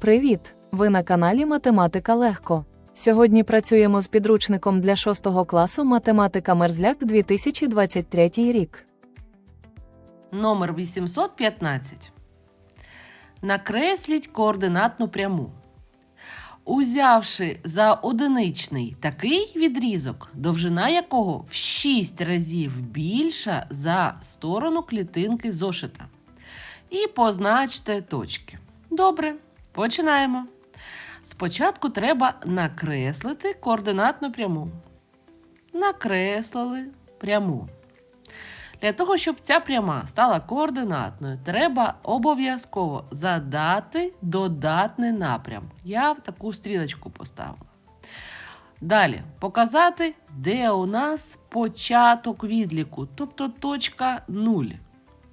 Привіт! Ви на каналі Математика Легко. Сьогодні працюємо з підручником для 6 класу Математика Мерзляк 2023 рік. Номер 815. Накресліть координатну пряму. Узявши за одиничний такий відрізок, довжина якого в 6 разів більша за сторону клітинки зошита. І позначте точки. Добре, починаємо. Спочатку треба накреслити координатну пряму. Накреслили пряму. Для того, щоб ця пряма стала координатною, треба обов'язково задати додатний напрям. Я таку стрілочку поставила. Далі показати, де у нас початок відліку, тобто точка 0.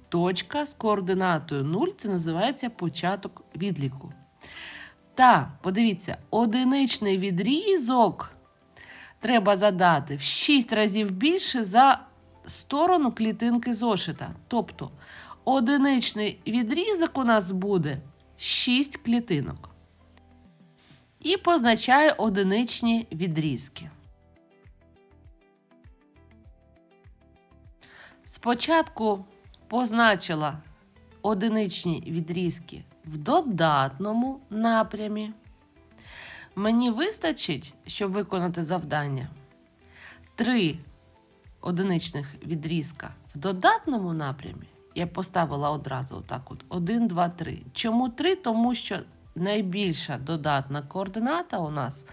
Точка з координатою 0 це називається початок відліку. Та, подивіться, одиничний відрізок треба задати в 6 разів більше за сторону клітинки зошита. Тобто одиничний відрізок у нас буде 6 клітинок. І позначаю одиничні відрізки. Спочатку позначила одиничні відрізки в додатному напрямі. Мені вистачить, щоб виконати завдання. Три одиничних відрізка в додатному напрямі я поставила одразу отак от 1, 2, 3. Чому 3? Тому що найбільша додатна координата у нас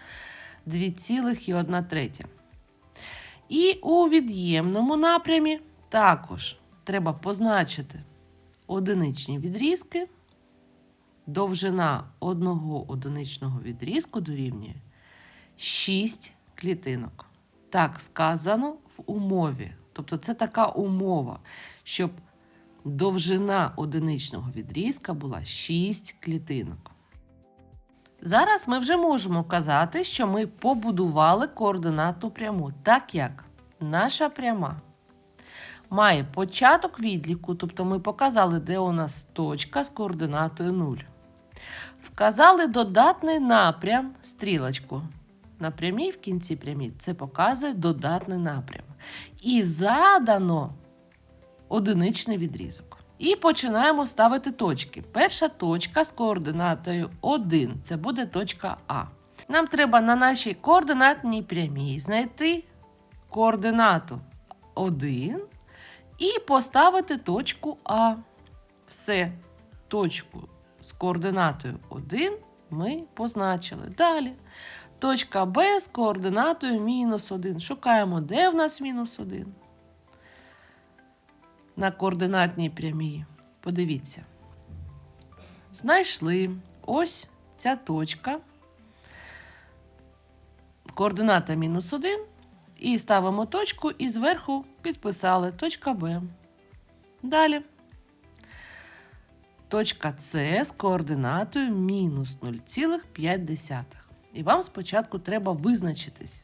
2,1 третя. І у від'ємному напрямі також треба позначити одиничні відрізки. Довжина одного одиничного відрізку дорівнює 6 клітинок. Так сказано в умові. Тобто це така умова, щоб довжина одиничного відрізка була 6 клітинок. Зараз ми вже можемо казати, що ми побудували координатну пряму, так як наша пряма має початок відліку, тобто ми показали, де у нас точка з координатою 0. Вказали додатний напрям стрілочку. На в кінці прямій це показує додатний напрям. І задано одиничний відрізок. І починаємо ставити точки. Перша точка з координатою 1 це буде точка А. Нам треба на нашій координатній прямій знайти координату 1 і поставити точку А. Все, точку з координатою 1 ми позначили. Далі. Точка Б з координатою мінус 1. Шукаємо, де в нас мінус 1. На координатній прямій. Подивіться. Знайшли ось ця точка. Координата мінус 1. І ставимо точку і зверху підписали точка Б. Далі. Точка С з координатою мінус 0,5. І вам спочатку треба визначитись.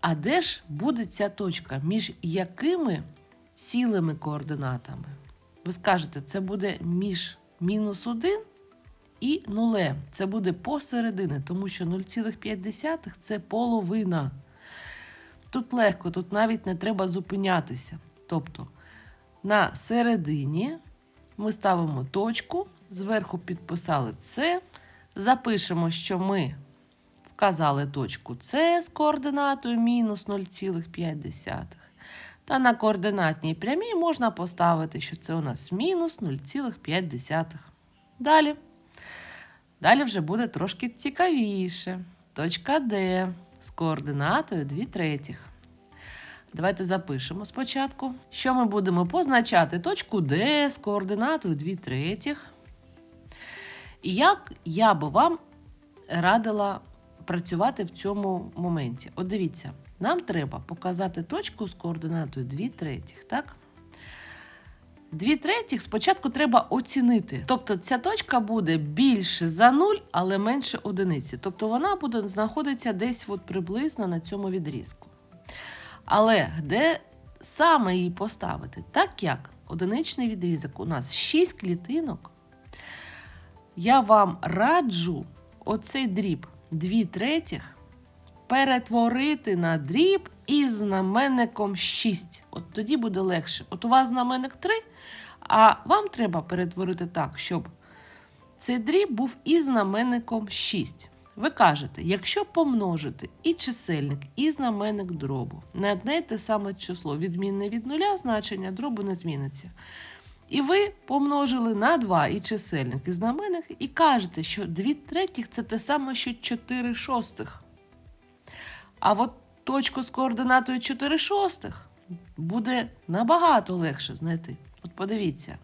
А де ж буде ця точка? Між якими цілими координатами? Ви скажете, це буде між мінус 1 і нулем. Це буде посередині, тому що 0,5 це половина. Тут легко, тут навіть не треба зупинятися. Тобто на середині ми ставимо точку, зверху підписали це. Запишемо, що ми вказали точку С з координатою мінус 0,5. Та на координатній прямій можна поставити, що це у нас мінус 0,5. Далі. Далі вже буде трошки цікавіше. Точка Д з координатою 2 третіх. Давайте запишемо спочатку, що ми будемо позначати точку Д з координатою 2 третіх. І як я би вам радила працювати в цьому моменті? От дивіться, нам треба показати точку з координатою 2 третіх, так? 2 третіх спочатку треба оцінити. Тобто ця точка буде більше за 0, але менше одиниці. Тобто вона буде знаходитися десь от приблизно на цьому відрізку. Але де саме її поставити? Так як одиничний відрізок у нас 6 клітинок, я вам раджу оцей дріб 2 третіх перетворити на дріб із знаменником 6. От тоді буде легше. От у вас знаменник 3, а вам треба перетворити так, щоб цей дріб був із знаменником 6. Ви кажете, якщо помножити і чисельник, і знаменник дробу на одне й те саме число, відмінне від нуля, значення дробу не зміниться. І ви помножили на 2 і чисельник, і знаменник, і кажете, що 2 третіх це те саме, що 4 шостих. А от точку з координатою 4 шостих буде набагато легше знайти. От подивіться.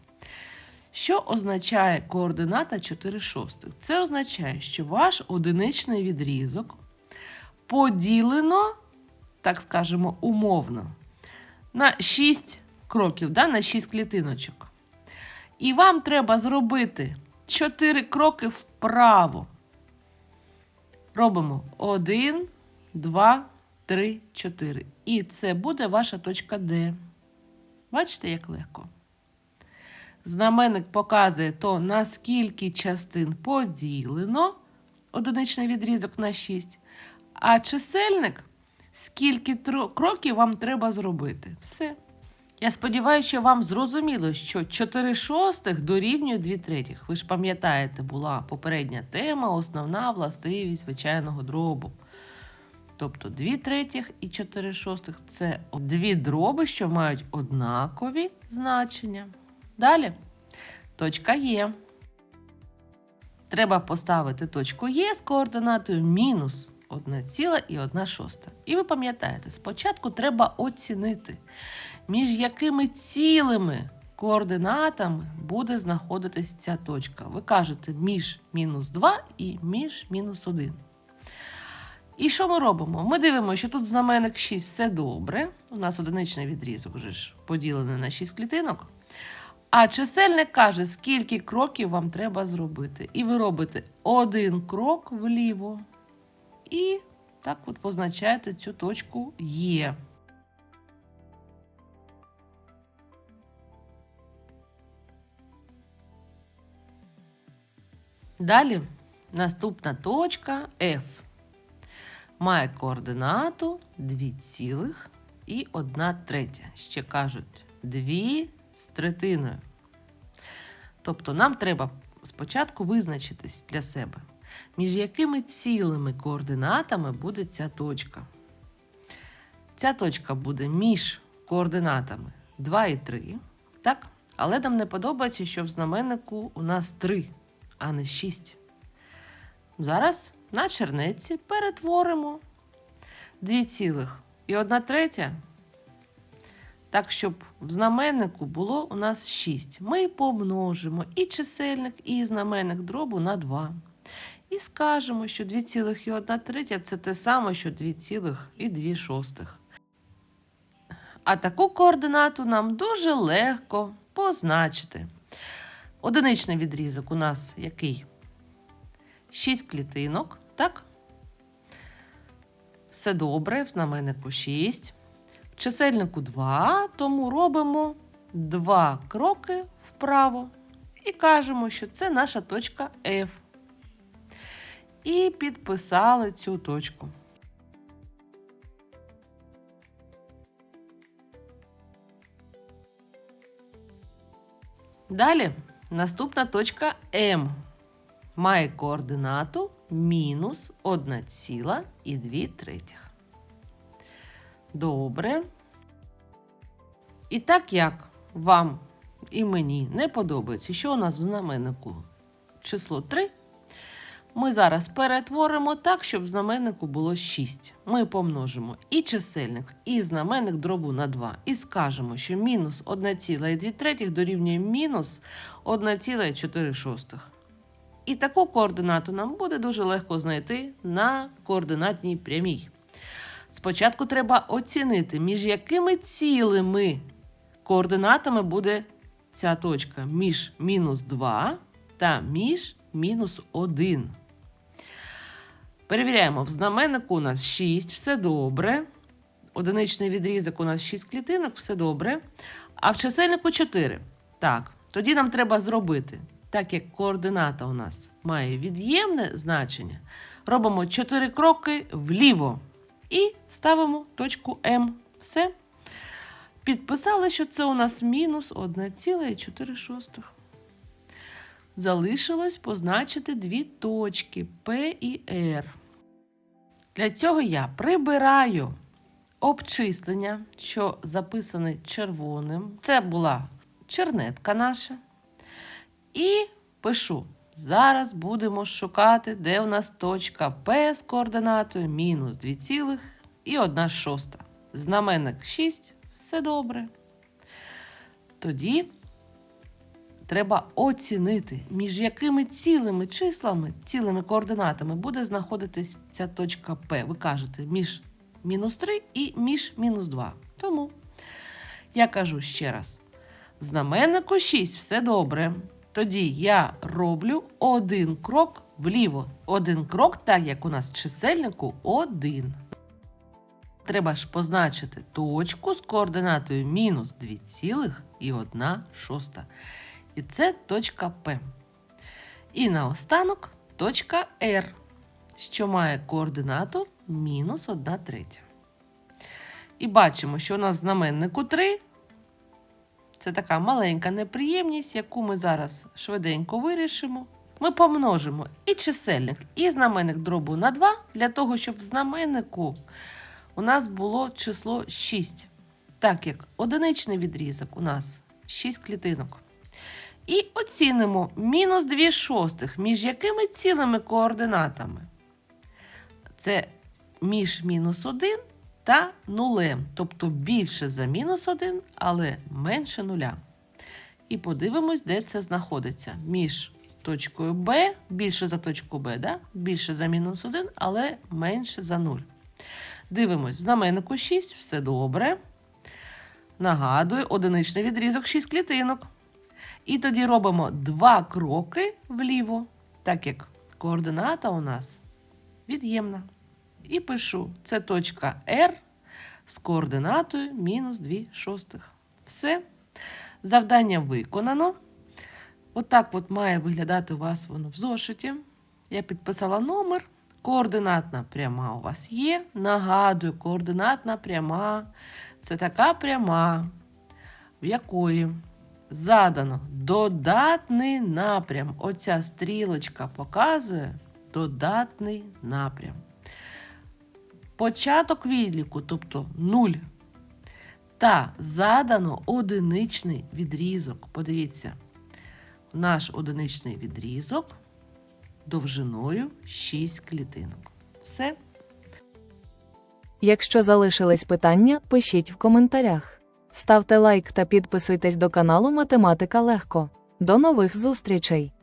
Що означає координата 4 шостих? Це означає, що ваш одиничний відрізок поділено, так скажемо, умовно, на 6 кроків, да, на 6 клітиночок. І вам треба зробити 4 кроки вправо. Робимо 1, 2, 3, 4. І це буде ваша точка Д. Бачите, як легко? Знаменник показує то, наскільки частин поділено одиничний відрізок на 6, а чисельник скільки кроків вам треба зробити. Все. Я сподіваюся, що вам зрозуміло, що 4 шостих дорівнює 2 третіх. Ви ж пам'ятаєте, була попередня тема, основна властивість звичайного дробу. Тобто 2 третіх і 4 шостих це дві дроби, що мають однакові значення. Далі точка Є. Треба поставити точку Є з координатою мінус 1,1 шоста. І ви пам'ятаєте, спочатку треба оцінити, між якими цілими координатами буде знаходитись ця точка. Ви кажете між мінус 2 і між мінус 1. І що ми робимо? Ми дивимося, що тут знаменник 6 все добре. У нас одиничний відрізок вже ж поділений на 6 клітинок. А чисельник каже, скільки кроків вам треба зробити. І ви робите один крок вліво. І так от позначаєте цю точку Є. Далі наступна точка F. Має координату 2,1 третя. Ще кажуть 2 з третиною. Тобто нам треба спочатку визначитись для себе, між якими цілими координатами буде ця точка. Ця точка буде між координатами 2 і 3, так? Але нам не подобається, що в знаменнику у нас 3, а не 6. Зараз на чернеці перетворимо 2 цілих і 1 третя так, щоб в знаменнику було у нас 6. Ми помножимо і чисельник, і знаменник дробу на 2. І скажемо, що 2,1 третя це те саме, що 2,2 шостих. А таку координату нам дуже легко позначити. Одиничний відрізок у нас який? 6 клітинок, так? Все добре, в знаменнику 6. Чисельнику 2, тому робимо 2 кроки вправо і кажемо, що це наша точка F. І підписали цю точку. Далі наступна точка М. Має координату мінус 1,2 третіх. Добре. І так як вам і мені не подобається, що у нас в знаменнику число 3, ми зараз перетворимо так, щоб в знаменнику було 6. Ми помножимо і чисельник, і знаменник дробу на 2. І скажемо, що мінус 1,2 третіх дорівнює мінус 1,4 шостих. І таку координату нам буде дуже легко знайти на координатній прямій. Спочатку треба оцінити, між якими цілими координатами буде ця точка між мінус 2 та між мінус 1. Перевіряємо, в знаменнику у нас 6, все добре. Одиничний відрізок у нас 6 клітинок, все добре. А в чисельнику 4. Так, тоді нам треба зробити так як координата у нас має від'ємне значення, робимо 4 кроки вліво і ставимо точку М. Все. Підписали, що це у нас мінус 1,4. Залишилось позначити дві точки П і Р. Для цього я прибираю обчислення, що записане червоним. Це була чернетка наша. І пишу. Зараз будемо шукати, де у нас точка П з координатою мінус 2,1 шоста. Знаменник 6, все добре. Тоді треба оцінити, між якими цілими числами, цілими координатами буде знаходитись ця точка П. Ви кажете, між мінус 3 і між мінус 2. Тому я кажу ще раз: знаменнику 6, все добре. Тоді я роблю один крок вліво. Один крок, так як у нас чисельнику 1. Треба ж позначити точку з координатою мінус 2,1 шоста. І це точка П. І наостанок точка R, що має координату мінус 1 третя. І бачимо, що у нас знаменнику 3. Це така маленька неприємність, яку ми зараз швиденько вирішимо. Ми помножимо і чисельник, і знаменник дробу на 2, для того, щоб в знаменнику у нас було число 6. Так як одиничний відрізок у нас 6 клітинок. І оцінимо мінус 2 шостих. Між якими цілими координатами? Це між мінус 1 та нулем. Тобто більше за мінус 1, але менше нуля. І подивимось, де це знаходиться. Між точкою Б, більше за точку Б, да? більше за мінус 1, але менше за 0. Дивимось, в знаменнику 6, все добре. Нагадую, одиничний відрізок 6 клітинок. І тоді робимо два кроки вліво, так як координата у нас від'ємна. І пишу: це точка R з координатою мінус 2 шостих. Все. Завдання виконано. Отак от має виглядати у вас воно в зошиті. Я підписала номер. Координатна пряма у вас є. Нагадую, координатна пряма це така пряма, в якої задано додатний напрям. Оця стрілочка показує додатний напрям. Початок відліку, тобто 0. Та задано одиничний відрізок. Подивіться, наш одиничний відрізок довжиною 6 клітинок. Все. Якщо залишились питання, пишіть в коментарях. Ставте лайк та підписуйтесь до каналу Математика Легко. До нових зустрічей!